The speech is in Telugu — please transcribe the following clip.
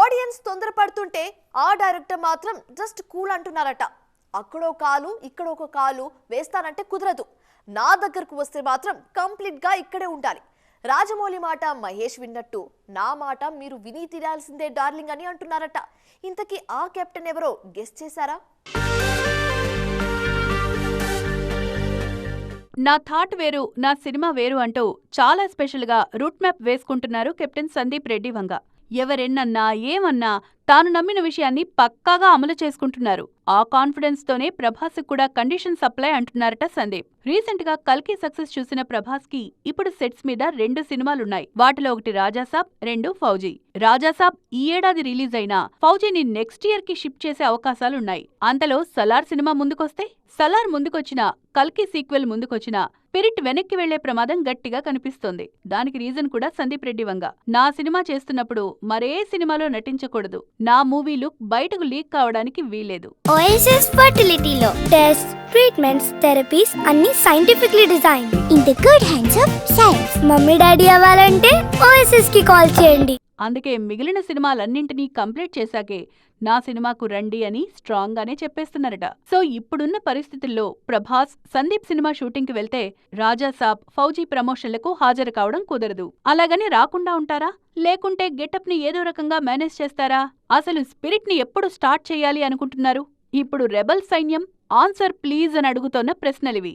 ఆడియన్స్ తొందరపడుతుంటే ఆ డైరెక్టర్ మాత్రం జస్ట్ కూల్ అంటున్నారట. అక్కడో కాలు ఇక్కడ ఒక కాలు వేస్తానంటే కుదరదు. నా దగ్గరకు వస్తే మాత్రం కంప్లీట్గా ఇక్కడే ఉండాలి. రాజమౌళి మాట మహేష్ విన్నట్టు నా మాట మీరు విని తీరాల్సిందే డార్లింగ్ అని అంటున్నారట. ఇంతకీ ఆ కెప్టెన్ ఎవరో గెస్ట్ చేశారా? నా థాట్ వేరు నా సినిమా వేరు అంటూ చాలా స్పెషల్గా రూట్ మ్యాప్ వేసుకుంటున్నారు కెప్టెన్ సందీప్ రెడ్డి వంగ. ఎవరెన్నన్నా ఏమన్నా తాను నమ్మిన విషయాన్ని పక్కాగా అమలు చేసుకుంటున్నారు. ఆ కాన్ఫిడెన్స్ తోనే ప్రభాస్ కూడా కండిషన్ సప్లై అంటున్నారట సందీప్. రీసెంట్గా కల్కి సక్సెస్ చూసిన ప్రభాస్కి ఇప్పుడు సెట్స్ మీద రెండు సినిమాలున్నాయి. వాటిలో ఒకటి రాజాసాబ్ రెండు ఫౌజీ. రాజాసాబ్ ఈ ఏడాది రిలీజ్ అయినా ఫౌజీని నెక్స్ట్ ఇయర్కి షిఫ్ట్ చేసే అవకాశాలున్నాయి. అంతలో సలార్ సినిమా ముందుకొస్తే సలార్ ముందుకొచ్చినా కల్కి సీక్వెల్ ముందుకొచ్చినా పిరిట్ వెనక్కి వెళ్ళే ప్రమాదం గట్టిగా కనిపిస్తోంది. దానికి రీజన్ కూడా సందీప్ రెడ్డి వంగ. నా సినిమా చేస్తున్నప్పుడు మరే సినిమాలో నటించకూడదు. నా మూవీ లుక్ బయటకు లీక్ కావడానికి వీలేదు ఓఎస్ఎస్ ఫర్టిలిటీలో టెస్ట్ ట్రీట్మెంట్స్ థెరపీస్ అన్ని scientifically design in the good hands of science mummy daddy అవ్వాలంటే ఓఎస్ఎస్కి కాల్ చేయండి. అందుకే మిగిలిన సినిమాలన్నింటినీ కంప్లీట్ చేశాకే నా సినిమాకు రండి అని స్ట్రాంగ్గానే చెప్పేస్తున్నారట. సో ఇప్పుడున్న పరిస్థితుల్లో ప్రభాస్ సందీప్ సినిమా షూటింగ్కి వెళ్తే రాజా సాబ్ ఫౌజీ ప్రమోషన్లకు హాజరు కావడం కుదరదు. అలాగని రాకుండా ఉంటారా? లేకుంటే గెటప్ని ఏదో రకంగా మేనేజ్ చేస్తారా? అసలు స్పిరిట్ని ఎప్పుడు స్టార్ట్ చేయాలి అనుకుంటున్నారు? ఇప్పుడు రెబల్ సైన్యం ఆన్సర్ ప్లీజ్ అని అడుగుతోన్న ప్రశ్నలివి.